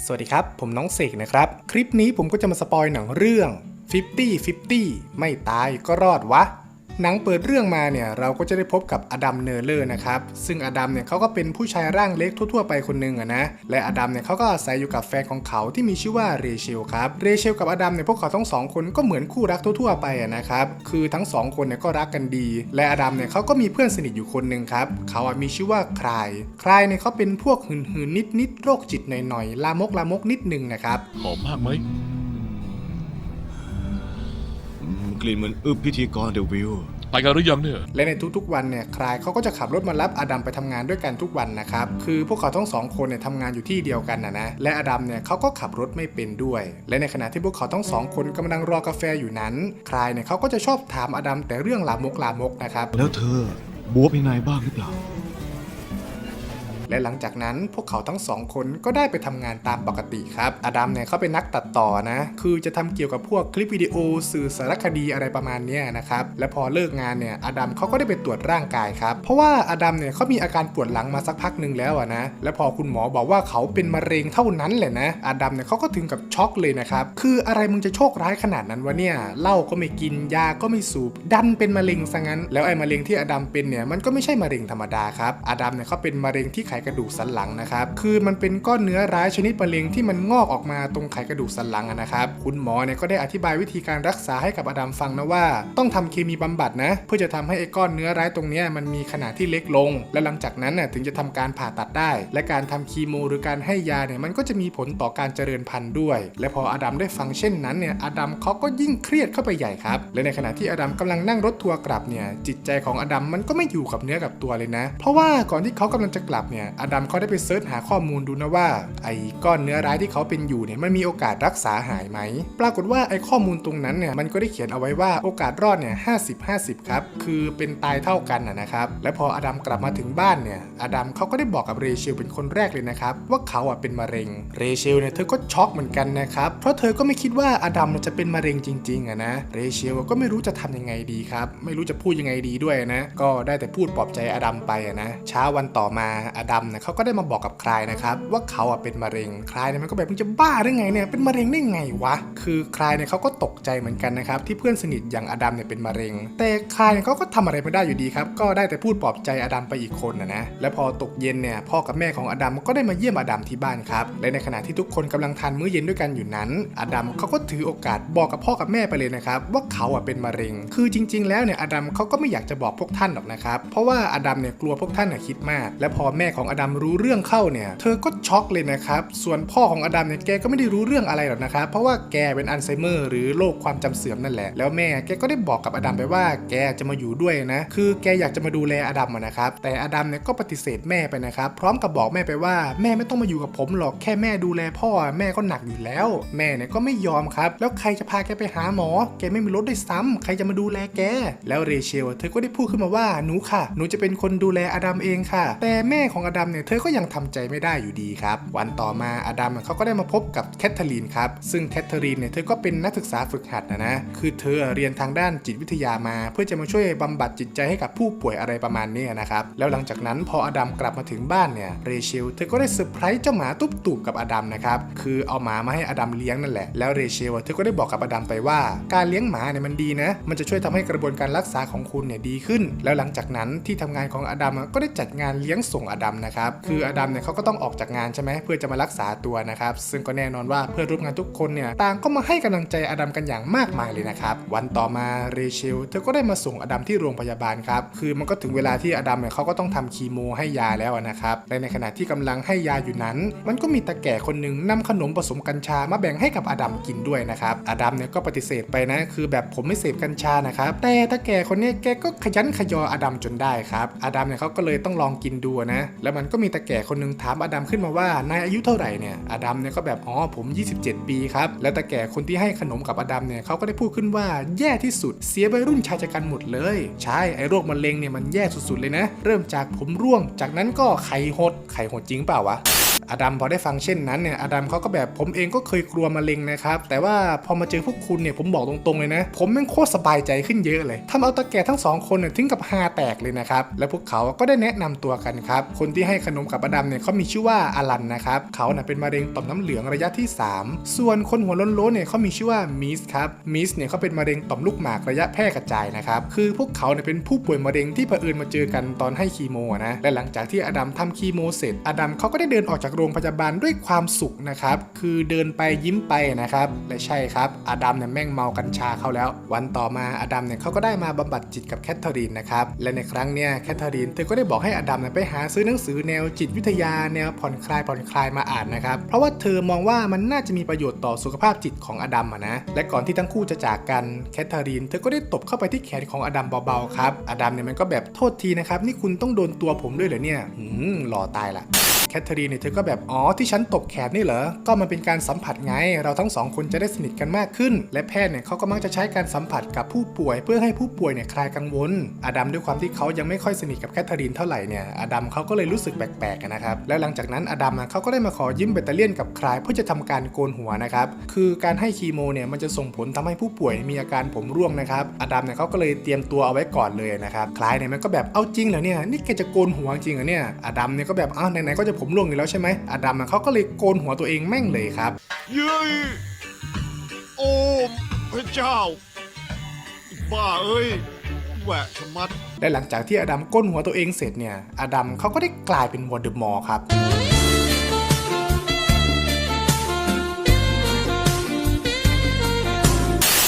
สวัสดีครับ ผมน้องเสกนะครับ คลิปนี้ผมก็จะมาสปอยหนังเรื่อง 50 50 ไม่ตายก็รอดวะ หนังเปิดเรื่องมาเนี่ยเราก็จะได้พบกับอดัมเนอร์เลอร์นะครับซึ่งอดัมเนี่ยเขาก็เป็นผู้ชายร่างเล็กทั่วๆไปคนหนึ่งอะนะและอดัมเนี่ยเขาก็อาศัยอยู่กับแฟนของเขาที่มีชื่อว่าเรเชลครับเรเชลกับอดัมเนี่ยพวกเขาทั้งสองคนก็เหมือนคู่รักทั่วๆไปอะนะครับคือทั้งสองคนเนี่ยก็รักกันดี และอดัมเนี่ยเขาก็มีเพื่อนสนิทอยู่คนหนึ่งครับเขาอะมีชื่อว่าคลายคลายเนี่ยเขาเป็นพวกหืนๆนิดๆโรคจิตหน่อยๆลามกลามกนิดนึงนะครับหอมมากไหม กลิ่นเหมือนอึบพิธีกรเดวิลไปกันหรือยังเนี่ย และในทุกๆวันเนี่ยคลายเขาก็จะขับรถมารับอดัมไปทำงานด้วยกันทุกวันนะครับ คือพวกเขาทั้งสองคนเนี่ยทำงานอยู่ที่เดียวกันนะนะ และอดัมเนี่ยเขาก็ขับรถไม่เป็นด้วย และในขณะที่พวกเขาทั้งสองคนกำลังรอกาแฟอยู่นั้น คลายเนี่ยเขาก็จะชอบถามอดัมแต่เรื่องลามกลามกนะครับ แล้วเธอบวบยังไงบ้างหรือเปล่า และหลังจากนั้นพวกเขาทั้งสองคนก็ได้ไปทำงานตามปกติครับอดัมเนี่ยเขาเป็นนักตัดต่อนะ คือจะทำเกี่ยวกับพวกคลิปวิดีโอสื่อสารคดีอะไรประมาณนี้นะครับและพอเลิกงานเนี่ยอดัมเขาก็ได้ไปตรวจร่างกายครับเพราะว่าอดัมเนี่ยเขามีอาการปวดหลังมาสักพักหนึ่งแล้วนะและพอคุณหมอบอกว่าเขาเป็นมะเร็งเท่านั้นแหละนะอดัมเนี่ยเขาก็ถึงกับช็อกเลยนะครับคืออะไรมึงจะโชคร้ายขนาดนั้นวะเนี่ยเหล้าก็ไม่กินยาก็ไม่สูบดันเป็นมะเร็งซะงั้น แล้วไอ้มะเร็งที่อดัมเป็นเนี่ยมันก็ไม่ใช่มะเร็งธรรมดาครับอดัมเนี่ยเขาเป็นมะเร็งที่ไขกระดูกสันหลังนะครับ คือมันเป็นก้อนเนื้อร้ายชนิดมะเร็งที่มันงอกออกมาตรงไขกระดูกสันหลังนะครับ คุณหมอเนี่ยก็ได้อธิบายวิธีการรักษาให้กับอดัมฟังนะว่า ต้องทำเคมีบำบัดนะ เพื่อจะทำให้ไอ้ก้อนเนื้อร้ายตรงนี้มันมีขนาดที่เล็กลง และหลังจากนั้นน่ะถึงจะทำการผ่าตัดได้ และการทำคีโมหรือการให้ยาเนี่ยมันก็จะมีผลต่อการเจริญพันธุ์ด้วย และพออดัมได้ฟังเช่นนั้นเนี่ยอดัมเขาก็ยิ่งเครียดเข้าไปใหญ่ครับ และในขณะที่อดัมกำลังนั่งรถทัวร์กลับเนี่ยจิตใจของอดัมมันก็ไม่อยู่กับเนื้อกับตัวเลยนะ เพราะว่าก่อนที่เขากำลังจะกลับเนี่ยอดัมเขาได้ไปเสิร์ชหาข้อมูลดูนะว่า ไอ้ก้อนเนื้อร้ายที่เขาเป็นอยู่เนี่ยมันมีโอกาสรักษาหายไหม ปรากฏว่าไอ้ข้อมูลตรงนั้นเนี่ยมันก็ได้เขียนเอาไว้ว่าโอกาสรอดเนี่ยห้าสิบห้าสิบครับ คือเป็นตายเท่ากันนะครับ และพออดัมกลับมาถึงบ้านเนี่ยอดัมเขาก็ได้บอกกับเรเชลเป็นคนแรกเลยนะครับว่าเขาอะเป็นมะเร็ง เรเชลเนี่ยเธอก็ช็อกเหมือนกันนะครับ เพราะเธอก็ไม่คิดว่าอดัมจะเป็นมะเร็งจริงๆอะนะ เรเชลก็ไม่รู้จะทำยังไงดีครับ ไม่รู้จะพูดยังไงดีด้วยนะ ก็ได้แต่พูดปลอบใจอดัมไปอะนะ เช้าวันต่อมาอดัมเนี่ยเขาก็ได้มาบอกกับคลายนะครับว่าเขาอะเป็นมะเร็งคลายเนี่ยมันก็แบบมึงจะบ้าได้ไงเนี่ยเป็นมะเร็งได้ไงวะคือคลายเนี่ยเขาก็ตกใจเหมือนกันนะครับที่เพื่อนสนิทอย่างอดัมเนี่ยเป็นมะเร็ง แต่คลายเนี่ยเขาก็ทำอะไรไม่ได้อยู่ดีครับก็ได้แต่พูดปลอบใจอดัมไปอีกคนนะนะและพอตกเย็นเนี่ยพ่อกับแม่ของอดัมก็ได้มาเยี่ยมอดัมที่บ้านครับและในขณะที่ทุกคนกำลังทานมื้อเย็นด้วยกันอยู่นั้น อดัมเขาก็ถือโอกาสบอกกับพ่อกับแม่ไปเลยนะครับว่าเขาอะเป็นมะเร็ง คือจริง ๆ แล้วเนี่ยอดัมเขาก็ไม่อยากจะบอกพวกท่านหรอกนะครับเพราะว่าอดัมเนี่ยกลัวพวกท่านน่ะคิดมาก และพอแม่ของอดัมรู้เรื่องเข้าเนี่ย เธอก็ช็อกเลยนะครับ ส่วนพ่อของอดัมเนี่ยแกก็ไม่ได้รู้เรื่องอะไรหรอกนะครับ เพราะว่าแกเป็นอัลไซเมอร์หรือโรคความจำเสื่อมนั่นแหละ แล้วแม่แกก็ได้บอกกับอดัมไปว่าแกจะมาอยู่ด้วยนะ คือแกอยากจะมาดูแลอดัมนะครับ แต่อดัมเนี่ยก็ปฏิเสธแม่ไปนะครับ พร้อมกับบอกแม่ไปว่าแม่ไม่ต้องมาอยู่กับผมหรอกแค่แม่ดูแลพ่อแม่ก็หนักอยู่แล้ว แม่เนี่ยก็ไม่ยอมครับ แล้วใครจะพาแกไปหาหมอ แกไม่มีรถได้วยซ้ำใครจะมาดูแลแก แล้วเรเชลเธอก็ได้พูดขึ้นมาว่าหนูค่ะ หนูจะเป็นคนดูแลอดัมเองค่ะ แต่แม่ของอดัมเนี่ยเธอก็ยังทำใจไม่ได้อยู่ดีครับ วันต่อมาอดัมเขาก็ได้มาพบกับแคทเธอรีนครับ ซึ่งแคทเธอรีนเนี่ยเธอก็เป็นนักศึกษาฝึกหัดนะนะ คือเธอเรียนทางด้านจิตวิทยามา เพื่อจะมาช่วยบำบัดจิตใจให้กับผู้ป่วยอะไรประมาณนี้นะครับ แล้วหลังจากนั้นพออดัมกลับมาถึงบ้านเนี่ยเรเชลเธอก็ได้เซอร์ไพรส์เจ้าหมาตุ๊บตูบกับอดัมนะครับ คือเอาหมามาให้อดัมเลี้ยงนั่นแหละ แล้วเรเชลเธอก็ได้บอกกับอดัมไปว่า การเลี้ยงหมาเนี่ยมันดีนะ มันจะช่วยทำให้กระบวนการรักษาของคุณเนี่ยดีขึ้น แล้วหลังจากนั้นที่ทำงานของอดัมก็ได้จัดงานเลี้ยงส่งอดัมนะครับ คืออดัมเนี่ยเขาก็ต้องออกจากงานใช่ไหมเพื่อจะมารักษาตัวนะครับ ซึ่งก็แน่นอนว่าเพื่อนร่วมงานทุกคนเนี่ยต่างก็มาให้กำลังใจอดัมกันอย่างมากมายเลยนะครับ วันต่อมาเรเชลเธอก็ได้มาส่งอดัมที่โรงพยาบาลครับ คือมันก็ถึงเวลาที่อดัมเนี่ยเขาก็ต้องทำคีโมให้ยาแล้วนะครับและในขณะที่กำลังให้ยาอยู่นั้น มันก็มีตาแก่คนหนึ่งนำขนมผสมกัญชามาแบ่งให้กับอดัมกินด้วยนะครับอดัมเนี่ยก็ปฏิเสธไปนะ คือแบบผมไม่เสพกัญชานะครับ แต่ตาแก่คนเนี้ยแกก็ขยันขยออดัมจนได้ครับอดัมเนี่ยเขาก็เลยต้องลองกินดูนะแล้มันก็มีตาแก่คนหนึงถามอดัมขึ้นมาว่านายอายุเท่าไหร่เนี่ยอดัมเนี่ยก็แบบอ๋อผม 27 ปีครับแล้วตาแก่คนที่ให้ขนมกับอดัมเนี่ยเขาก็ได้พูดขึ้นว่าแย่ที่สุดเสียวัยรุ่นชายชะกันหมดเลย ใช่ไอ้โรคมะเร็งเนี่ยมันแย่สุดๆเลยนะ เริ่มจากผมร่วง จากนั้นก็ไข่หดไข่หดจริงเปล่าวะอดัมพอได้ฟังเช่นนั้นเนี่ยอดัมเขาก็แบบผมเองก็เคยกลัวมะเร็งนะครับ แต่ว่าพอมาเจอพวกคุณเนี่ยผมบอกตรงๆเลยนะ ผมแม่งโคตรสบายใจขึ้นเยอะเลยทำเอาตาแก่ทั้งสองคนเนี่ยถึงกับฮาแตกเลยนะครับและพวกเขาก็ได้แนะนำตัวกันครับคนที่ที่ให้ขนมกับอดัมเนี่ยเขามีชื่อว่าอลันนะครับเขาน่ะเป็นมะเร็งต่อมน้ำเหลืองระยะที่ 3 ส่วนคนหัวโล้นๆเนี่ยเขามีชื่อว่ามิสครับมิสเนี่ยเขาเป็นมะเร็งต่อมลูกหมากระยะแพร่กระจายนะครับคือพวกเขาเนี่ยเป็นผู้ป่วยมะเร็งที่เผอิญมาเจอกันตอนให้คีโมนะและหลังจากที่อดัมทำคีโมเสร็จอดัมเขาก็ได้เดินออกจากโรงพยาบาลด้วยความสุขนะครับคือเดินไปยิ้มไปนะครับและใช่ครับอดัมเนี่ยแม่งเมากัญชาเขาแล้ว วันต่อมาอดัมเนี่ยเขาก็ได้มาบำบัดจิตกับแคทเธอรีนนะครับและในครั้งเนี้ยแคทเธอรีนเธอก็ได้บอกให้อดัมเนี่ยไปหาซื้อหนังสือแนวจิตวิทยาแนวผ่อนคลายผ่อนคลายมาอ่านนะครับ เพราะว่าเธอมองว่ามันน่าจะมีประโยชน์ต่อสุขภาพจิตของอดัมะนะ และก่อนที่ทั้งคู่จะจากกันแคทเธอรีน เธอก็ได้ตบเข้าไปที่แขนของอดัมเบาๆครับ อดัมเนี่ยมันก็แบบโทษทีนะครับ นี่คุณต้องโดนตัวผมด้วยเหรอเนี่ยหืมหล่อตายละ แคทเธอรีนเนี่ยเธอก็แบบ อ๋อ ที่ฉันตบแขนนี่เหรอ ก็มันเป็นการสัมผัสไง เราทั้งสองคนจะได้สนิทกันมากขึ้น และแพทย์เนี่ยเขาก็มักจะใช้การสัมผัสกับผู้ป่วย เพื่อให้ผู้ป่วยเนี่ยคลายกังวล อดัมด้วยความที่เขายังไม่ค่อยสนิทกับแคทเธอรีนเท่าไหร่เนี่ย อดัมเขาก็เลยรู้สึกแปลกๆนะครับ แล้วหลังจากนั้นอดัมเขาก็ได้มาขอยืมแบตเตอรี่กับคลายเพื่อจะทำการโกนหัวนะครับ คือการให้คีโมเนี่ยมันจะส่งผลทำให้ผู้ป่วยมีอาการผมร่วงนะครับ อดัมเนี่ยเขาก็เลยเตรียมตัวเอาไว้ก่อนเลยนะครับ คลายเนี่ยมันก็แบบ เอาจริงเหรอเนี่ย นี่แกจะโกนหัวจริงเหรอเนี่ย อดัมเนี่ยก็แบบอ้าวไหนๆก็จะผมร่วงอยู่แล้วใช่ไหมอดัมอะเขาก็เลยโกนหัวตัวเองแม่งเลยครับเย้ยโอ้พระเจ้าบ้าเอ้ยแหวะชะมัดและหลังจากที่อดัมก้นหัวตัวเองเสร็จเนี่ย อดัมเขาก็ได้กลายเป็นวอร์เดอมอร์ครับ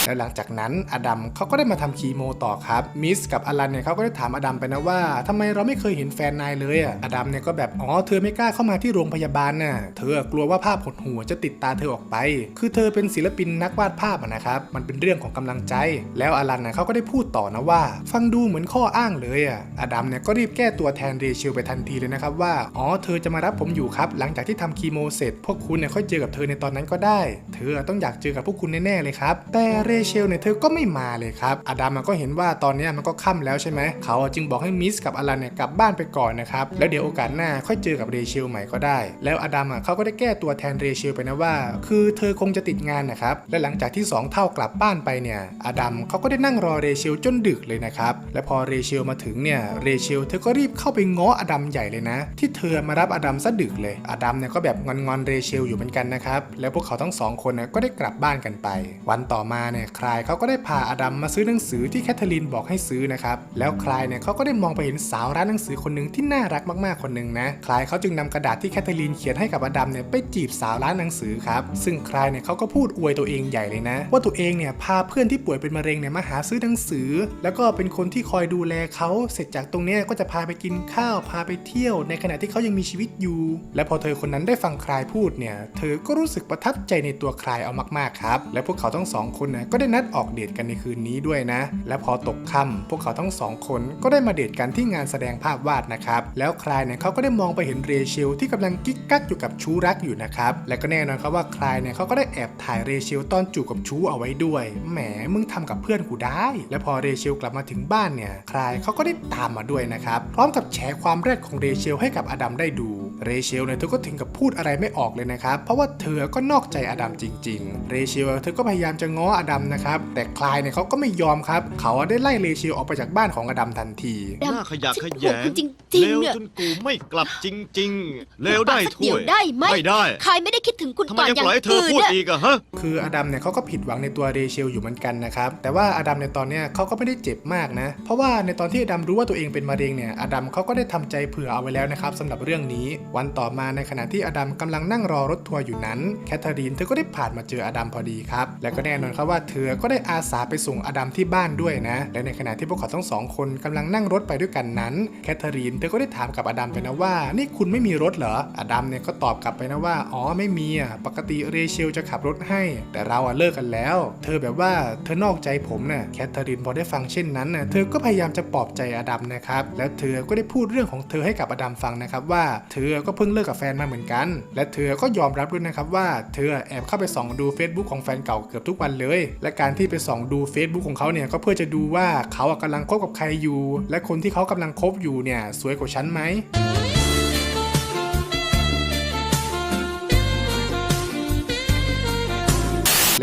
และหลังจากนั้นอดัมเขาก็ได้มาทำคีโมต่อครับมิสกับอลันเนี่ยเขาก็ได้ถามอดัมไปนะว่าทำไมเราไม่เคยเห็นแฟนนายเลยอะอดัมเนี่ยก็แบบอ๋อเธอไม่กล้าเข้ามาที่โรงพยาบาลน่ะเธอกลัวว่าภาพหดหัวจะติดตาเธอออกไป คือเธอเป็นศิลปินนักวาดภาพนะครับมันเป็นเรื่องของกำลังใจ แล้วอลันน่ะเขาก็ได้พูดต่อนะว่า ฟังดูเหมือนข้ออ้างเลยอะอดัมเนี่ยก็รีบแก้ตัวแทนเรเชลไปทันทีเลยนะครับว่าอ๋อเธอจะมารับผมอยู่ครับ หลังจากที่ทำคีโมเสร็จพวกคุณเนี่ยค่อยเจอกับเธอในตอนนั้นก็ได้ เธอต้องอยากเจอกับพวกคุณแน่ๆเลยครับแต่เรเชลเนี่ยเธอก็ไม่มาเลยครับอดัมมันก็เห็นว่าตอนนี้มันก็ค่ำแล้วใช่ไหมเขาจึงบอกให้มิสกับอลันเนี่ยกลับบ้านไปก่อนนะครับแล้วเดี๋ยวโอกาสหน้าค่อยเจอกับเรเชลใหม่ก็ได้ แล้วอดัมอะเขาก็ได้แก้ตัวแทนเรเชลไปนะว่า คือเธอคงจะติดงานนะครับและหลังจากที่สองเท่ากลับบ้านไปเนี่ยอดัมเขาก็ได้นั่งรอเรเชลจนดึกเลยนะครับและพอเรเชลมาถึงเนี่ยเรเชลเธอก็รีบเข้าไปง้ออดัมใหญ่เลยนะ ที่เธอมารับอดัมซะดึกเลยอดัมเนี่ยก็แบบงอนๆเรเชลอยู่เหมือนกันนะครับแล้วพวกเขาทั้งสองคนก็ได้กลับบ้านกันไป วันต่อมาเนี่ยคลายเขาก็ได้พาอดัมมาซื้อหนังสือที่แคทเธอรีนบอกให้ซื้อนะครับแล้วคลายเนี่ยเขาก็ได้มองไปเห็นสาวร้านหนังสือคนหนึ่งที่น่ารักมากๆคนหนึ่งนะคลายเขาจึงนำกระดาษที่แคทเธอรีนเขียนให้กับอดัมเนี่ยไปจีบสาวร้านหนังสือครับซึ่งคลายเนี่ยเขาก็พูดอวยตัวเองใหญ่เลยนะ ว่าตัวเองเนี่ยพาเพื่อนที่ป่วยเป็นมะเร็งเนี่ยมาหาซื้อหนังสือ แล้วก็เป็นคนที่คอยดูแลเขาเสร็จจากตรงเนี้ยก็จะพาไปกินข้าวพาไปเที่ยว ในขณะที่เขายังมีชีวิตอยู่ และพอเธอคนนั้นได้ฟังคลายพูดเนี่ยเธอก็รู้สึกประทับใจในตัวคลายเอามากๆครับและพวกเขาทั้งสองคนนี่ยก็ได้นัดออกเดทกันในคืนนี้ด้วยนะ และพอตกค่ำพวกเขาทั้งสองคนก็ได้มาเดทกันที่งานแสดงภาพวาดนะครับ แล้วคลายเนี่ยเขาก็ได้มองไปเห็นเรเชลที่กำลังกิ๊กกักอยู่กับชูรักอยู่นะครับ และก็แน่นอนครับว่าคลายเนี่ยเขาก็ได้แอบถ่ายเรเชลตอนจูบกับชูเอาไว้ด้วย แหมมึงทำกับเพื่อนกูได้ และพอเรเชลกลับมาถึงบ้านเนี่ยคลายเขาก็ได้ตามมาด้วยนะครับ พร้อมกับแฉความแรดของเรเชลให้กับอดัมได้ดูเรเชลเนี่ยเธอก็ถึงกับพูดอะไรไม่ออกเลยนะครับ เพราะว่าเธอก็นอกใจอดัมจริง ๆ เรเชลเธอก็พยายามจะง้ออดัมนะครับ แต่คลายเนี่ยเขาก็ไม่ยอมครับ เขาได้ไล่เรเชลออกไปจากบ้านของอดัมทันที หน้าขยะขฉันยห่วงงคุณจริงๆเลวเนี่ยจนกูไม่กลับจริง ๆ เลวได้สักถ้เดี๋วยวย ได้ไหมไม่ได้ใครไม่ได้คิดถึงคุณทำไมก่อนยังอย่าปงล่อยให้เธออื่นพูดน่ะอีกอะฮะ คืออดัมเนี่ยเขาก็ผิดหวังในตัวเรเชลอยู่เหมือนกันนะครับ แต่ว่าอดัมในตอนเนี้ยเขาก็ไม่ได้เจ็บมากนะ เพราะว่าในตอนที่อดัมรู้ว่าตัวเองเป็นมะเร็งเนี่ยอดัมเขาก็ได้ทำใจเผื่อเอาไว้แล้วนะครับสำหรับเรื่องนี้ วันต่อมาในขณะที่อดัมกำลังนั่งรอรถทัวร์อยู่นั้นแคทเธอรีนเธอก็ได้ผ่านมาเจออดัมพอดีครับและก็แน่นอนครับว่าเธธอก็ได้อาสาไปส่งอดัมที่บ้านด้วยนะ และในขณะที่พวกเขาทั้งสองคนกำลังนั่งรถไปด้วยกันนั้นแคทเธอรีนเธอก็ได้ถามกับอดัมไปนะว่า นี่คุณไม่มีรถเหรออดัมเนี่ยก็ตอบกลับไปนะว่า อ๋อไม่มีอะปกติเรเชลจะขับรถให้ แต่เราอะเลิกกันแล้ว เธอแบบว่าเธอนอกใจผมน่ะแคทเธอรีนพอได้ฟังเช่นนั้นน่ะเธอก็พยายามจะปลอบใจอดัมนะครับแล้วเธอก็ได้พูดเรื่องของเธอให้กับอดัมฟังนะครับว่าเธอก็เพิ่งเลิกกับแฟนมาเหมือนกัน และเธอก็ยอมรับด้วยนะครับว่าเธอแอบเข้าไปส่องดู Facebook ของแฟนเก่าเกือบทุกวันเลยและการที่ไปส่องดู Facebook ของเขาเนี่ยก็เพื่อจะดูว่าเขาอะกำลังคบกับใครอยู่ และคนที่เขากำลังคบอยู่เนี่ยสวยกว่าฉันไหม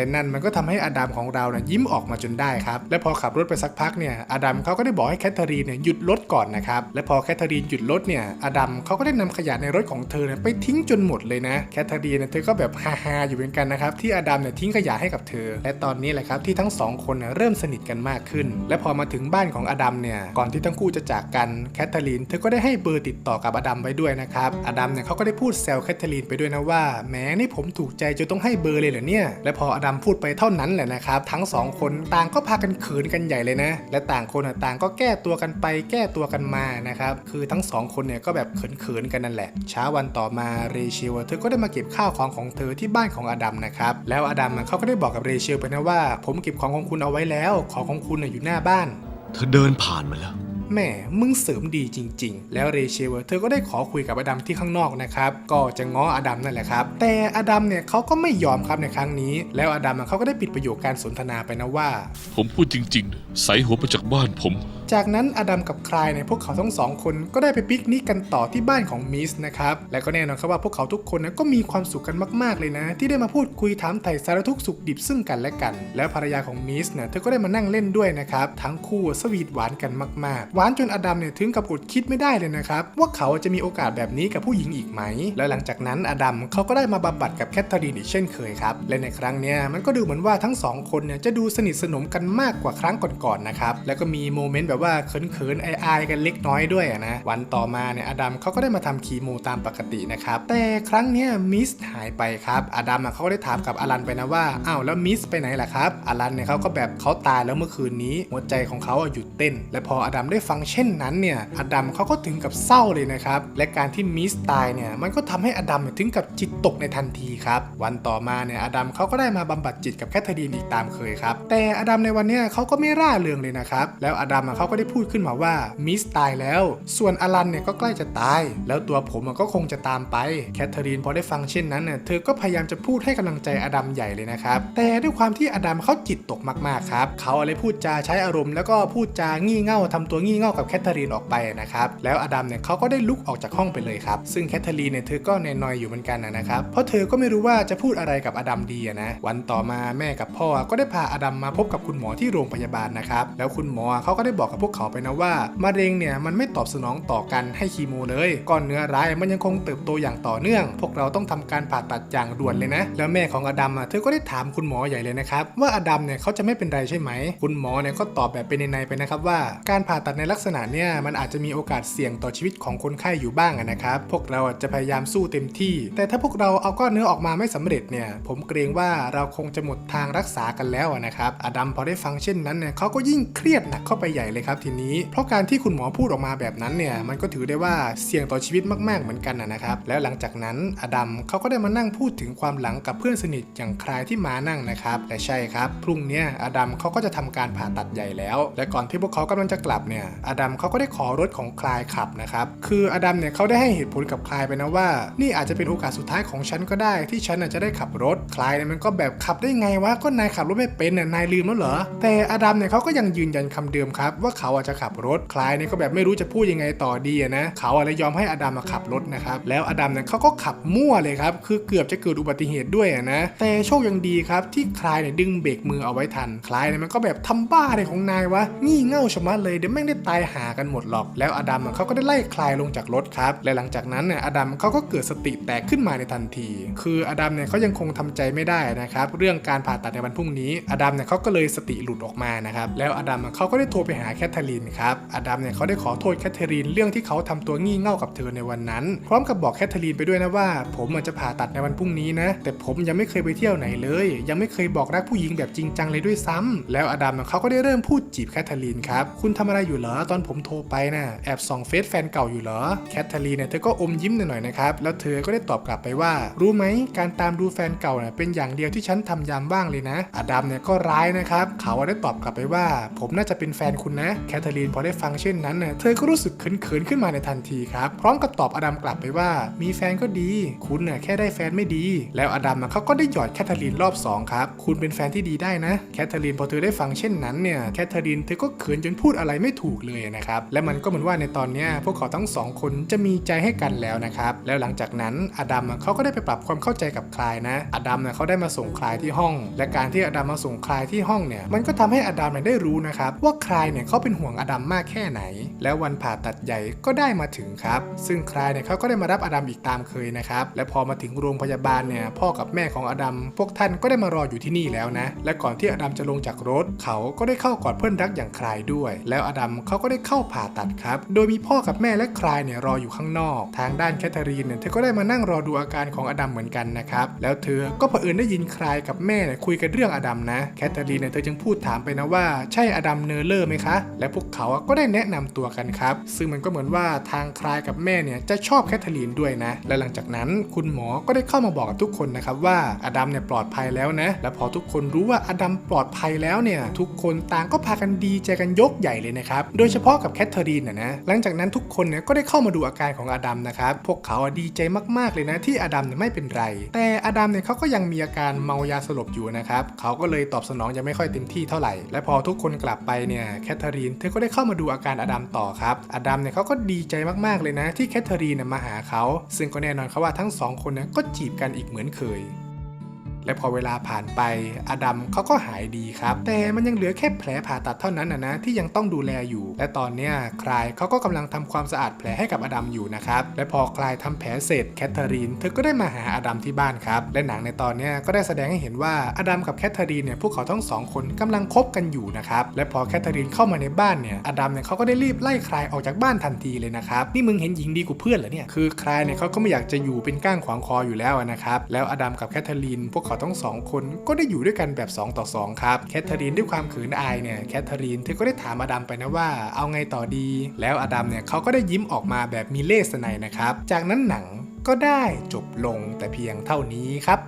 และนั่นมันก็ทำให้อดัมของเราเนี่ยยิ้มออกมาจนได้ครับ และพอขับรถไปสักพักเนี่ยอดัมเขาก็ได้บอกให้แคทเธอรีนเนี่ยหยุดรถก่อนนะครับและพอแคทเธอรีนหยุดรถเนี่ยอดัมเขาก็ได้นำขยะในรถของเธอเนี่ยไปทิ้งจนหมดเลยนะแคทเธอรีนเนี่ยเธอก็แบบฮาๆอยู่เหมือนกันนะครับที่อดัมเนี่ยทิ้งขยะให้กับเธอ และตอนนี้แหละครับที่ทั้งสองคนเนี่ยเริ่มสนิทกันมากขึ้น และพอมาถึงบ้านของอดัมเนี่ยก่อนที่ทั้งคู่จะจากกันแคทเธอรีนเธอก็ได้ให้เบอร์ติดต่อกับอดัมไว้ด้วยนะครับอดัมเนี่ยเขาก็ได้พูดแซวแคทเธอรีนไปด้วยนะว่าแหมนี่ผมถูกใจจนต้องให้เบอร์เลยเหรอเนี่ยและพออดัมพูดไปเท่านั้นแหละนะครับ ทั้งสองคนต่างก็พากันขินกันใหญ่เลยนะ และต่างคนต่างก็แก้ตัวกันไป แก้ตัวกันมานะครับคือทั้งสองคนเนี่ยก็แบบเขินๆกันนั่นแหละ เช้าวันต่อมาเรเชลเธอก็ได้มาเก็บข้าวของของเธอที่บ้านของอดัมนะครับแล้วอดัมเขาก็ได้บอกกับเรเชลไปนะว่า ผมเก็บของของคุณเอาไว้แล้ว ของของคุณอยู่หน้าบ้าน เธอเดินผ่านมาแล้ว แหม่มึงเสริมดีจริง ๆ แล้วเรเชลเธอก็ได้ขอคุยกับอดัมที่ข้างนอกนะครับก็จะง้ออดัมนั่นแหละครับ แต่อดัมเนี่ยเขาก็ไม่ยอมครับในครั้งนี้ แล้วอดัมเขาก็ได้ปิดประโยคการสนทนาไปนะว่า ผมพูดจริงๆ ใส่หัวไปจากบ้านผม จากนั้นอดัมกับคลายเนี่ยพวกเขาทั้งสองคนก็ได้ไปปิกนิกกันต่อที่บ้านของมิสนะครับ และก็แน่นอนครับว่าพวกเขาทุกคนนะก็มีความสุขกันมาก ๆ เลยนะ ที่ได้มาพูดคุยถามไถ่สารทุกข์สุขดิบซึ่งกันและกัน แล้วภรรยาของมิสเนี่ยเธอก็ได้มานั่งเล่นด้วยนะครับ ทั้งคู่สวีทหวานกันมาก ๆ หวานจนอดัมเนี่ยถึงกับอดคิดไม่ได้เลยนะครับ ว่าเขาจะมีโอกาสแบบนี้กับผู้หญิงอีกไหม แล้วหลังจากนั้นอดัมเขาก็ได้มาบำบัดกับแคทเธอรีนอีกเช่นเคยครับและในครั้งเนี้ยมันก็ดูเหมือนว่าทั้งสองคนเนี่ยจะดูสนิทสนมกันมากกว่าครั้งก่อนๆนะครับแล้วก็มีโมเมนต์แบบว่าเขินๆอายๆกันเล็กน้อยด้วยนะ วันต่อมาเนี่ยอดัมเขาก็ได้มาทำคีโมตามปกตินะครับ แต่ครั้งเนี้ยมิสหายไปครับอดัมเขาก็ได้ถามกับอลันไปนะว่าอ้าวแล้วมิสไปไหนล่ะครับอลันเนี่ยเขาก็แบบเขาตายแล้วเมื่อคืนนี้หัวใจของเขาหยุดเต้น และพออดัมได้ฟังเช่นนั้นเนี่ยอดัมเขาก็ถึงกับเศร้าเลยนะครับและการที่มิสตายเนี่ยมันก็ทำให้อดัมถึงกับจิตตกในทันทีครับวันต่อมาเนี่ยอดัมเขาก็ได้มาบำบัดจิตกับแคทเธอรีนอีกตามเคยครับแต่อดัมในวันนี้เขาก็ไม่ร่าเริงเลยนะครับแล้วอดัมเขาก็ได้พูดขึ้นมาว่ามิสตายแล้ว ส่วนอลันเนี่ยก็ใกล้จะตาย แล้วตัวผมก็คงจะตามไป แคทเธอรีนพอได้ฟังเช่นนั้นเนี่ยเธอก็พยายามจะพูดให้กำลังใจอดัมใหญ่เลยนะครับ แต่ด้วยความที่อดัมเขาจิตตกมากๆครับเขาอะไรพูดจาใช้อารมณ์แล้วก็พูดจางี่เง่าทำตัวงี่เง่ากับแคทเธอรีนออกไปนะครับ แล้วอดัมเนี่ยเขาก็ได้ลุกออกจากห้องไปเลยครับ ซึ่งแคทเธอรีนเนี่ยเธอก็แนนอยอยู่เหมือนกันนะครับ เพราะเธอก็ไม่รู้ว่าจะพูดอะไรกับอดัมดีนะ วันต่อมาแม่กับพ่อก็ได้พาอดัมมาพบกับคุณหมอที่โรงพยาบาลนะครับ แล้วคุณหมอเขาก็ได้บอกกับพวกเขาไปนะว่ามะเร็งเนี่ยมันไม่ตอบสนองต่อกันให้คีโมเลยก้อนเนื้อร้ายมันยังคงเติบโตอย่างต่อเนื่อง พวกเราต้องทำการผ่าตัดอย่างด่วนเลยนะ แล้วแม่ของอดัมอะเธอก็ได้ถามคุณหมอใหญ่เลยนะครับว่าอดัมเนี่ยเขาจะไม่เป็นไรใช่ไหม คุณหมอเนี่ยก็ตอบแบบเป็นในๆไปนะครับว่าการผ่าตัดในลักษณะเนี่ยมันอาจจะมีโอกาสเสี่ยงต่อชีวิตของคนไข้อยู่บ้างนะครับ พวกเราจะพยายามสู้เต็มที่ แต่ถ้าพวกเราเอาก้อนเนื้อออกมาไม่สำเร็จเนี่ยผมเกรงว่าเราคงจะหมดทางรักษากันแล้วนะครับอดัมพอได้ฟังเช่นนั้นเนี่ยเขาก็ยิ่งเครียดหนักเข้าไปใหญ่เลยครับทีนี้ เพราะการที่คุณหมอพูดออกมาแบบนั้นเนี่ยมันก็ถือได้ว่าเสี่ยงต่อชีวิตมากๆเหมือนกันนะครับแล้วหลังจากนั้นอดัมเขาก็ได้มานั่งพูดถึงความหลังกับเพื่อนสนิทอย่างคลายที่มานั่งนะครับและใช่ครับพรุ่งนี้อดัมเขาก็จะทำการผ่าตัดใหญ่แล้ว และก่อนที่พวกเขากำลังจะกลับเนี่ยอดัมเขาก็ได้ขอรถของคลายขับนะครับคืออดัมเนี่ยเขาได้ให้เหตุผลกับคลายไปนะว่า นี่อาจจะเป็นโอกาสสุดท้ายของฉันก็ได้ ที่ฉันน่ะจะได้ขับรถคลายเนี่ยมันก็แบบขับได้ไงวะก็นายขับรถไม่เป็นน่ะนายลืมแล้วเหรอแต่อดัมเนี่ยเขาก็ยังยืนยันคำเดิมครับว่าเขาอาจจะขับรถ คลายเนี่ยก็แบบไม่รู้จะพูดยังไงต่อดีนะ เขาอะไรยอมให้อดัมมาขับรถนะครับ แล้วอดัมเนี่ยเขาก็ขับมั่วเลยครับ คือเกือบจะเกิดอุบัติเหตุด้วยนะ แต่โชคยังดีครับที่คลายเนี่ยดึงเบรกมือเอาไว้ทัน คลายเนี่ยมันก็แบบทำบ้าอะไรของนายวะ งี่เง่าชะมัดเลยเดี๋ยวแม่งได้ตายหากันหมดหรอก แล้วอดัมเขาก็ได้ไล่คลายลงจากรถครับ และหลังจากนั้นเนี่ยอดัมเขาก็เกิดสติแตกขึ้นมาในทันที คืออดัมเนี่ยเขายังคงทำใจไม่ได้นะครับ เรื่องการผ่าตัดในวันพรุ่งนี้ อดัมเนี่ยเขาก็เลยสติหลุดออกมานะครับ แล้วอดัมเขาก็ได้โทรไปหาแคทเธอรีนครับอดัมเนี่ยเขาได้ขอโทษแคทเธอรีนเรื่องที่เขาทำตัวงี่เง่ากับเธอในวันนั้น พร้อมกับบอกแคทเธอรีนไปด้วยนะว่า ผมอาจจะผ่าตัดในวันพรุ่งนี้นะ แต่ผมยังไม่เคยไปเที่ยวไหนเลย ยังไม่เคยบอกรักผู้หญิงแบบจริงจังเลยด้วยซ้ำแล้วอดัมอะเขาก็ได้เริ่มพูดจีบแคทเธอรีนครับคุณทำอะไรอยู่เหรอตอนผมโทรไปนะแอบส่องเฟซแฟนเก่าอยู่เหรอแคทเธอรีนเนี่ยเธอก็อมยิ้มหน่อยๆนะครับแล้วเธอก็ได้ตอบกลับไปว่า รู้ไหมการตามดูแฟนเก่าเนี่ยเป็นอย่างเดียวที่ฉันทำยามว่างเลยนะอดัมเนี่ยก็ร้ายนะครับเขาได้ตอบกลับไปว่า ผมน่าจะเป็นแฟนคุณนะแคทเธอรีนพอได้ฟังเช่นนั้นน่ะเธอก็รู้สึกเขินๆขึ้นมาในทันทีครับ พร้อมกับตอบอดัมกลับไปว่า มีแฟนก็ดี คุณน่ะแค่ได้แฟนไม่ดี แล้วอดัมเขาก็ได้หยอดแคทเธอรีนรอบสองครับคุณเป็นแฟนที่ดีได้นะแคทเธอรีนพอเธอได้ฟังเช่นนั้นเนี่ยแคทเธอรีนเธอก็เขินจนพูดอะไรไม่ถูกเลยนะครับและมันก็เหมือนว่าในตอนนี้พวกเขาทั้งสองคนจะมีใจให้กันแล้วนะครับแล้วหลังจากนั้นอดัมเขาก็ได้ไปปรับความเข้าใจกับคลายนะ อดัมเนี่ยเขาได้มาส่งคลายที่ห้อง และการที่อดัมมาส่งคลายที่ห้องเนี่ยมันก็ทำให้อดัมเนี่ยได้รู้นะครับว่าคลายเนี่ยเขาเป็นห่วงอดัมมากแค่ไหน แล้ววันผ่าตัดใหญ่ก็ได้มาถึงครับ ซึ่งคลายเนี่ยเขาก็ได้มารับอดัมอีกตามเคยนะครับ และพอมาถึงโรงพยาบาลเนี่ยพ่อกับแม่ของอดัมพวกท่านก็ได้มารออยู่ที่นี่แล้วนะ และก่อนที่อดัมจะลงจากรถ เขาก็ได้เข้ากอดเพื่อนรักอย่างคลายด้วย แล้วอดัมเขาก็ได้เข้าผ่าตัดครับ โดยมีพ่อกับแม่และคลายเนี่ยรออยู่ข้างนอก ทางด้านแคทเธอรีนเนี่ยเธอก็ได้มานั่งรอดูอาการของอดัมเหมือนกันนะครับ แล้วเธอก็เผอิญได้ยินคลายกับแม่เนี่ยคุยกันเรื่องอดัมนะ แคทเธอรีนเนี่ยเธอจึงพูดถามไปนะว่า ใช่อดัมเนอร์เลอร์ไหมคะและพวกเขาก็ได้แนะนำตัวกันครับ ซึ่งมันก็เหมือนว่าทางคลายกับแม่เนี่ยจะชอบแคทเธอรีนด้วยนะ และหลังจากนั้นคุณหมอก็ได้เข้ามาบอกกับทุกคนนะครับว่าอดัมเนี่ยปลอดภัยแล้วนะ และพอทุกคนรู้ว่าอดัมปลอดภัยแล้วเนี่ยทุกคนต่างก็พากันดีใจกันยกใหญ่เลยนะครับ โดยเฉพาะกับแคทเธอรีนนะนะ หลังจากนั้นทุกคนเนี่ยก็ได้เข้ามาดูอาการของอดัมนะครับ พวกเขาดีใจมากๆเลยนะที่อดัมเนี่ยไม่เป็นไร แต่อดัมเนี่ยเขาก็ยังมีอาการเมายาสลบอยู่นะครับ เขาก็เลยตอบสนองยังไม่ค่อยเต็มที่เท่าไหร่ และพอทุกคนกลับไปเนี่ยแคทเธอรีน เธอก็ได้เข้ามาดูอาการอดัมต่อครับ อดัมเนี่ยเขาก็ดีใจมากๆเลยนะ ที่แคทเธอรีนมาหาเขา ซึ่งก็แน่นอนครับว่าทั้งสองคนเนี่ยก็จีบกันอีกเหมือนเคย และพอเวลาผ่านไปอดัมเขาก็หายดีครับ แต่มันยังเหลือแค่แผลผ่าตัดเท่านั้นนะนะที่ยังต้องดูแลอยู่ และตอนเนี้ยคลายเขาก็กำลังทำความสะอาดแผลให้กับอดัมอยู่นะครับและพอคลายทำแผลเสร็จแคทเธอรีนเธอก็ได้มาหาอดัมที่บ้านครับและหนังในตอนเนี้ยก็ได้แสดงให้เห็นว่าอดัมกับแคทเธอรีนเนี่ยพวกเขาทั้งสองคนกำลังคบกันอยู่นะครับและพอแคทเธอรีนเข้ามาในบ้านเนี่ยอดัมเนี่ยเขาก็ได้รีบไล่คลายออกจากบ้านทันทีเลยนะครับนี่มึงเห็นหญิงดีกว่าเพื่อนเหรอเนี่ยคือคลายเนี่ยเขาก็ไม่อยากจะอยู่เป็นก้างขวางคออยู่แล้วนะครับแล้วอดัมกับแคทเธอรีนพวกขาทั้งสองคนก็ได้อยู่ด้วยกันแบบ 2 ต่อ 2 ครับ แคทเธอรีนด้วยความขืนอายเนี่ยแคทเธอรีนเธอก็ได้ถามอดัมไปนะว่าเอาไงต่อดี แล้วอดัมเนี่ยเขาก็ได้ยิ้มออกมาแบบมีเล่ห์ไสนัยนะครับ จากนั้นหนังก็ได้จบลงแต่เพียงเท่านี้ครับ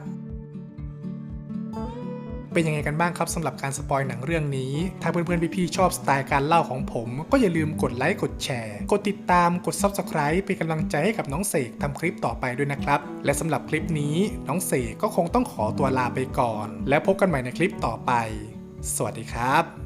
เป็นยังไงกันบ้างครับสำหรับการสปอยหนังเรื่องนี้ ถ้าเพื่อนๆพี่ๆชอบสไตล์การเล่าของผม ก็อย่าลืมกดไลค์กดแชร์ กดติดตามกด Subscribe เป็นกำลังใจให้กับน้องเสกทำคลิปต่อไปด้วยนะครับ และสำหรับคลิปนี้น้องเสกก็คงต้องขอตัวลาไปก่อน แล้วพบกันใหม่ในคลิปต่อไป สวัสดีครับ